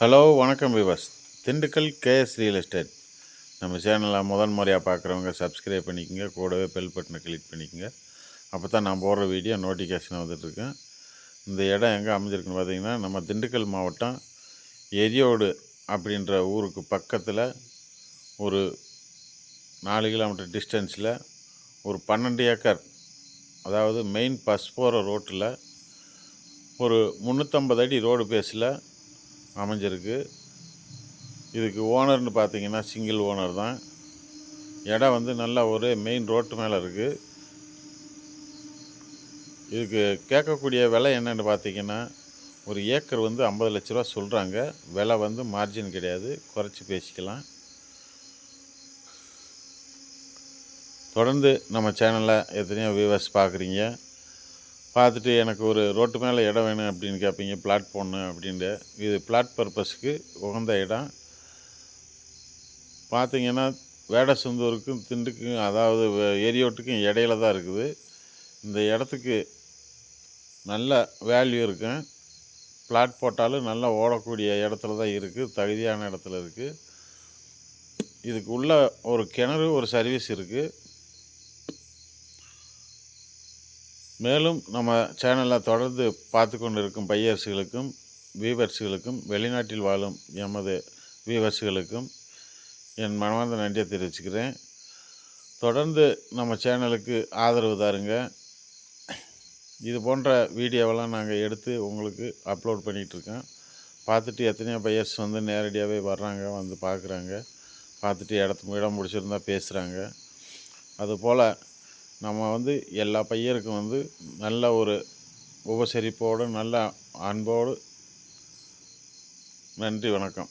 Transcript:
Hello வணக்கம் விவாஸ் Dindigul KS real estate. நம்ம சேனலில் முதன் முறையாக பார்க்குறவங்க சப்ஸ்கிரைப் பண்ணிக்கோங்க கூடவே பெல் பட்டனை கிளிக் பண்ணிக்கோங்க. அப்போ தான் நான் போடுற வீடியோ நோட்டிஃபிகேஷன் வந்துட்டுருக்கேன் இந்த இடம் எங்கே அமைஞ்சிருக்குன்னு பார்த்தீங்கன்னா நம்ம திண்டுக்கல் மாவட்டம் எரியோடு அப்படின்ற ஊருக்கு பக்கத்தில் ஒரு நாலு கிலோமீட்டர் டிஸ்டன்ஸில் ஒரு பன்னெண்டு ஏக்கர் அதாவது மெயின் பஸ் போகிற ரோட்டில் ஒரு முந்நூற்றம்பது அடி ரோடு பேஸில் அமைஞ்சிருக்கு. இதுக்கு ஓனர்னு பார்த்தீங்கன்னா சிங்கிள் ஓனர் தான். இடம் வந்து நல்லா ஒரு மெயின் ரோட்டு மேலே இருக்குது இதுக்கு கேட்கக்கூடிய விலை என்னென்னு பார்த்தீங்கன்னா ஒரு ஏக்கர் வந்து ஐம்பது லட்ச ரூபா சொல்கிறாங்க விலை வந்து மார்ஜின் கிடையாது. குறைச்சி பேசிக்கலாம். தொடர்ந்து நம்ம சேனலில் எத்தனையோ வியூவர்ஸ் பார்க்குறீங்க. பார்த்துட்டு எனக்கு ஒரு ரோட்டு மேலே இடம் வேணும் அப்படின்னு கேட்பீங்க பிளாட் போடணும் அப்படின்ட்டு. இது பிளாட் பர்பஸ்க்கு உகந்த இடம். பார்த்தீங்கன்னா வேடசந்தூருக்கும் திண்டுக்கும் அதாவது ஏரியோட்டுக்கும் இடையில தான் இருக்குது. இந்த இடத்துக்கு நல்ல வேல்யூ இருக்கும். பிளாட் போட்டாலும் நல்லா ஓடக்கூடிய இடத்துல தான் இருக்குது தகுதியான இடத்துல இருக்குது இதுக்கு உள்ள ஒரு கிணறு ஒரு சர்வீஸ் இருக்குது மேலும் நம்ம சேனலை தொடர்ந்து பார்த்து கொண்டு இருக்கும் பையர்ஸுகளுக்கும் வீவர்ஸுகளுக்கும் வெளிநாட்டில் வாழும் எமது வீவர்ஸுகளுக்கும் என் மனமார்ந்த நன்றியை தெரிவிச்சுக்கிறேன். தொடர்ந்து நம்ம சேனலுக்கு ஆதரவு தாருங்க. இது போன்ற வீடியோவெல்லாம் நாங்கள் எடுத்து உங்களுக்கு அப்லோட் பண்ணிகிட்ருக்கோம். பார்த்துட்டு எத்தனையோ பையர்ஸ் வந்து நேரடியாகவே வர்றாங்க வந்து பார்க்குறாங்க. பார்த்துட்டு இடத்து இடம் பிடிச்சிருந்தா பேசுகிறாங்க அதுபோல் நம்ம வந்து எல்லா பையருக்கும் வந்து நல்ல ஒரு உபசரிப்போடு நல்ல அன்போடு நன்றி வணக்கம்.